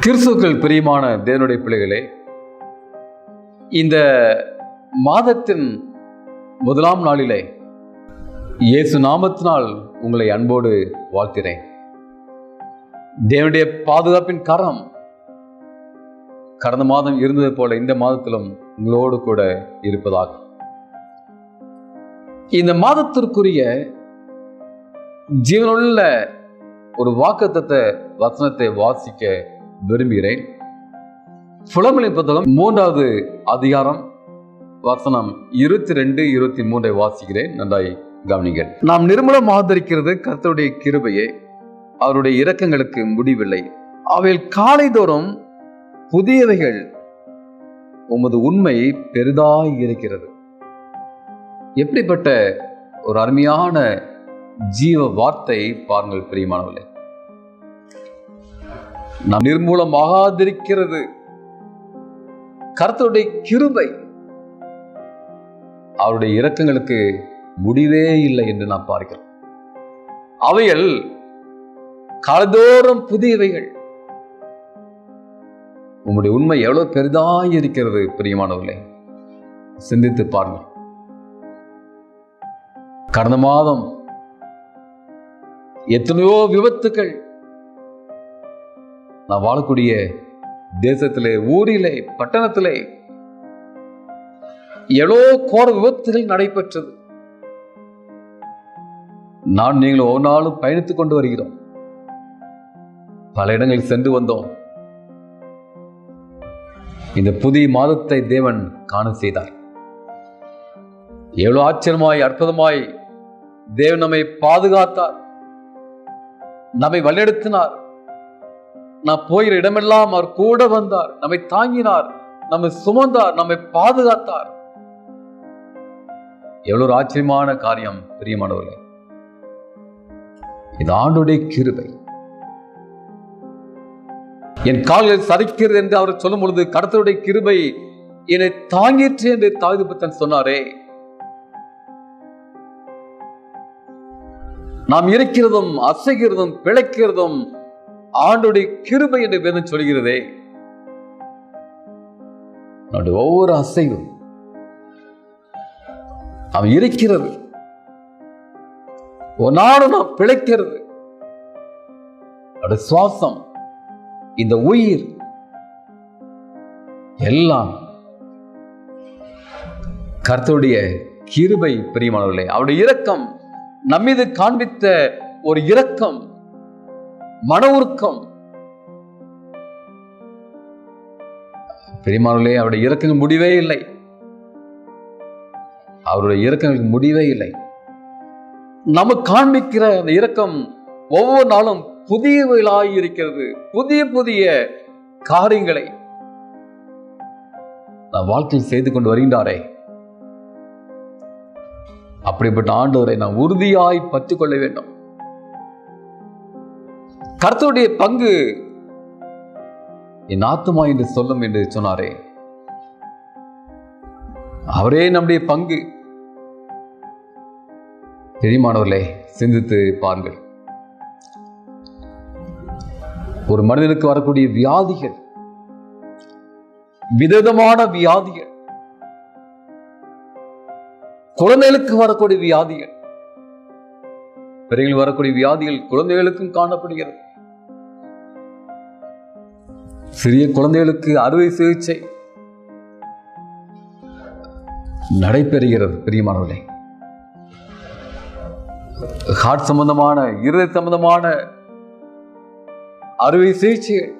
கிறிஸ்துக்கள் பிரியமான தேவனுடைய பிள்ளைகளே இந்த மாதத்தின் முதலாம் நாளிலே இயேசு நாமத்தினால் உங்களை அன்போடு வாழ்த்தினேன். தேவனுடைய பாதுகாப்பின் கரம் கடந்த மாதம் இருந்தது போல இந்த மாதத்திலும் உங்களோடு கூட இருப்பதாக. இந்த மாதத்திற்குரிய ஜீவனுள்ள ஒரு வாக்குத்தத்த வசனத்தை வாசிக்க விரும்புகிறேன். புலமொழி புத்தகம் மூன்றாவது அதிகாரம் வசனம் இருபத்தி ரெண்டு இருபத்தி மூன்றை வாசிக்கிறேன். நன்றாய் கவனிங்கள். நாம் நிர்மலம் ஆதரிக்கிறது கர்த்தருடைய கிருபையே. அவருடைய இரக்கங்களுக்கு முடிவில்லை. அவையில் காலைதோறும் புதியவைகள். உமது உண்மை பெரிதாய் இருக்கிறது. எப்படிப்பட்ட ஒரு அருமையான ஜீவ வார்த்தை பாருங்கள் பிரியமானவர்களே. நாம் நிர்மூலமாகாதிருக்கிறது. கர்த்தருடைய கிருபை அவருடைய இரக்கங்களுக்கு முடிவே இல்லை என்று நாம் பார்க்கிறோம். அவைகள் காலதோறும் புதியவைகள். உங்களுடைய உண்மை எவ்வளவு பெரிதாய் இருக்கிறது பிரியமானவர்களே. சிந்தித்து பாருங்கள். கடந்த மாதம் எத்தனையோ விபத்துக்கள் நான் வாழக்கூடிய தேசத்திலே ஊரிலே பட்டணத்திலே எவ்வளோ கோர விபத்துகள் நடைபெற்றது. நான் நீங்கள் ஒவ்வொரு நாளும் பயணித்துக் கொண்டு வருகிறோம். பல இடங்களில் சென்று வந்தோம். இந்த புதிய மாதத்தை தேவன் காண செய்தார். எவ்வளோ ஆச்சரியமாய் அற்புதமாய் தேவன் நம்மை பாதுகாத்தார். நம்மை வழிநடத்தினார். நான் போயிற இடமெல்லாம் அவர் கூட வந்தார். நம்மை தாங்கினார். நம்மை சுமந்தார். நம்மை பாதுகாத்தார். எவ்வளவு ஒரு ஆச்சரியமான காரியம் பிரியமானவர்களே இது ஆண்டுடைய கிருபை. என் கால்கள் சதைக்கிறது என்று அவர் சொல்லும் பொழுது கடத்தருடைய கிருபை என்னை தாங்கிற்று என்று தாவிது பத்தன் சொன்னாரே. நாம் இருக்கிறதும் அசைகிறதும் பிழைக்கிறதும் ஆண்டுடைய கிருபை என்று வேதம் சொல்கிறதே. நம்முடைய ஒவ்வொரு அசைவும் அவன் இருக்கிறது. ஒரு நாம் பிழைக்கிறது. அவருடைய சுவாசம் இந்த உயிர் எல்லாம் கர்த்தருடைய கிருபை பிரியமானவர்களே. அவருடைய இரக்கம் நம்மீது காண்பித்த ஒரு இரக்கம். மன உருக்கம் பெரியமானே அவருடைய இரக்கங்கள் முடிவே இல்லை. அவருடைய இறக்கங்களுக்கு முடிவே இல்லை. நமக்கு காண்பிக்கிற அந்த இறக்கம் ஒவ்வொரு நாளும் புதியவைகளாய் இருக்கிறது. புதிய புதிய காரியங்களை நான் வாழ்க்கையில் செய்து கொண்டு வருகின்றாரே. அப்படிப்பட்ட ஆண்டவரை நான் உறுதியாய் பற்றி கொள்ள வேண்டும். கர்த்தருடைய பங்கு என் ஆத்துமா என்று சொல்லும் என்று சொன்னாரே. அவரே நம்முடைய பங்கு. தெரியுமானவர்களே சிந்தித்து பாருங்கள். ஒரு மனிதனுக்கு வரக்கூடிய வியாதிகள் விதவிதமான வியாதிகள் குழந்தைகளுக்கு வரக்கூடிய வியாதிகள் பெரியவர்கள் வரக்கூடிய வியாதிகள் குழந்தைகளுக்கும் காணப்படுகிறது. சிறிய குழந்தைகளுக்கு அறுவை சிகிச்சை நடைபெறுகிறது பிரியமானவர்களே. ஹார்ட் சம்பந்தமான இருதய சம்பந்தமான அறுவை சிகிச்சைகள்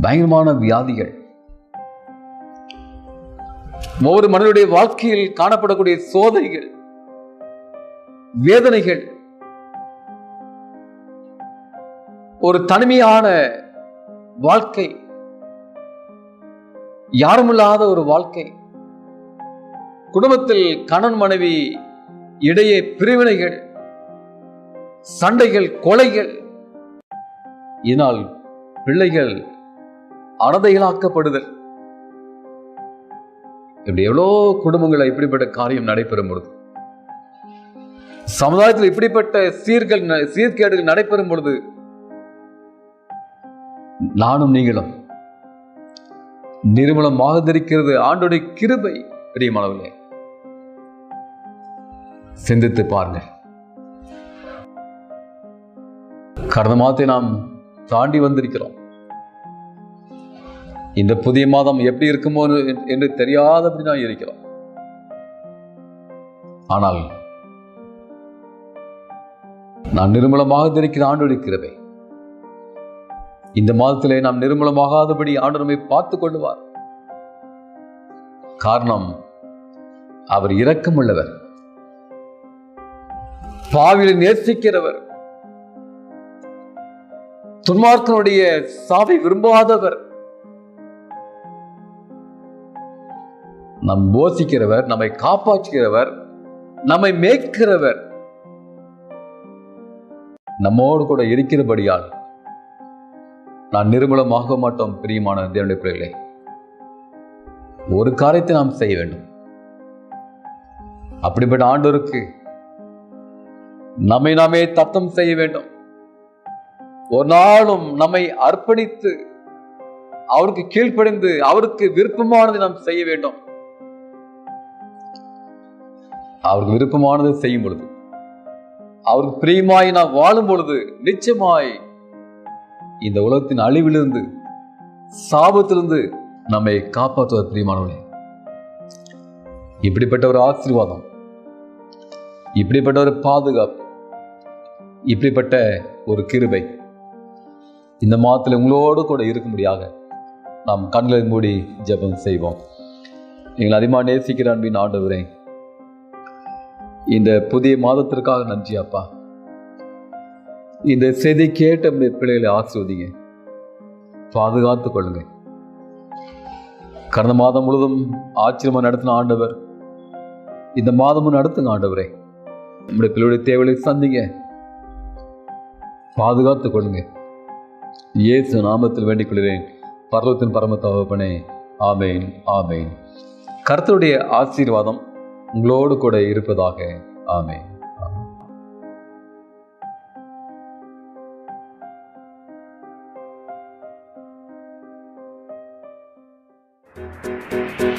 பயங்கரமான வியாதிகள் ஒவ்வொரு மனிதனுடைய வாழ்க்கையில் காணப்படக்கூடிய சோதனைகள் வேதனைகள் ஒரு தனிமையான வாழ்க்கை யாருமில்லாத ஒரு வாழ்க்கை. குடும்பத்தில் கணன் மனைவி இடையே பிரிவினைகள் சண்டைகள் கொலைகள். இதனால் பிள்ளைகள் அனதைகளாக்கப்படுதல். இப்படி எவ்வளோ குடும்பங்களில் இப்படிப்பட்ட காரியம் நடைபெறும் பொழுது. சமுதாயத்தில் இப்படிப்பட்ட சீர்கள் சீர்கேடுகள் நடைபெறும் பொழுது நானும் நீங்களும் நிர்மலமாக இருக்கிறது ஆண்டோடைய கிருபை பிரியமானவர்களே. சிந்தித்து பாருங்க கடந்த மாதத்தை நாம் தாண்டி வந்திருக்கிறோம். இந்த புதிய மாதம் எப்படி இருக்குமோ என்று தெரியாதபடி நான் இருக்கிறோம். ஆனால் நான் நிர்மலமாக இருக்கிற ஆண்டோடைய கிருபை இந்த மாதத்திலே நாம் நிர்மலமாகாதபடி ஆண்டு பார்த்து பார்த்துக் கொள்ளுவார் காரணம் அவர் இரக்கமுள்ளவர். பாவிலை நேசிக்கிறவர். துன்மார்க்கனுடைய சாவை விரும்பாதவர். நம் போசிக்கிறவர் நம்மை காப்பாற்றுகிறவர் நம்மை மேய்க்கிறவர். நம்மோடு கூட இருக்கிறபடியால் நான் நிர்மலமாக மாட்டோம் பிரியமான தேவனுடைய பிள்ளைகளே. ஒரு காரியத்தை நாம் செய்ய வேண்டும். அப்படிப்பட்ட ஆண்டோருக்கு நம்மை நாமே தத்தம் செய்ய வேண்டும். ஒரு நாளும் நம்மை அர்ப்பணித்து அவருக்கு கீழ்ப்படிந்து அவருக்கு விருப்பமானதை நாம் செய்ய வேண்டும். அவருக்கு விருப்பமானதை செய்யும் பொழுது அவருக்கு பிரியமாய் நாம் வாழும் பொழுது நிச்சயமாய் இந்த உலகத்தின் அழிவிலிருந்து சாபத்திலிருந்து நம்மை காப்பாற்றுவது பிரியமானவர்களே. இப்படிப்பட்ட ஒரு ஆசீர்வாதம் இப்படிப்பட்ட ஒரு பாதுகாப்பு இப்படிப்பட்ட ஒரு கிருபை இந்த மாதத்தில் உங்களோடு கூட இருக்கும்படியாக நாம் கண்களை மூடி ஜெபம் செய்வோம். நீங்கள் அதிகமாக நேசிக்கிற அன்பின் ஆண்டு இந்த புதிய மாதத்திற்காக நன்றி அப்பா. இந்த செய்தி கேட்ட பிள்ளைகளை ஆசிர்வதிங்க. பாதுகாத்து கொள்ளுங்க. கடந்த மாதம் முழுவதும் ஆச்சரியமாக நடத்தின ஆண்டவர் இந்த மாதமும் நடத்துங்க ஆண்டவரே. நம்முடைய பிள்ளையுடைய தேவைகளை சந்திங்க. பாதுகாத்து கொள்ளுங்க. இயேசு நாமத்தில் வேண்டிக் கொள்கிறேன் பர்வத்தின் பரம தகப்பனே ஆமேன் ஆமேன். கருத்துடைய ஆசீர்வாதம் உங்களோடு கூட இருப்பதாக ஆமேன். Música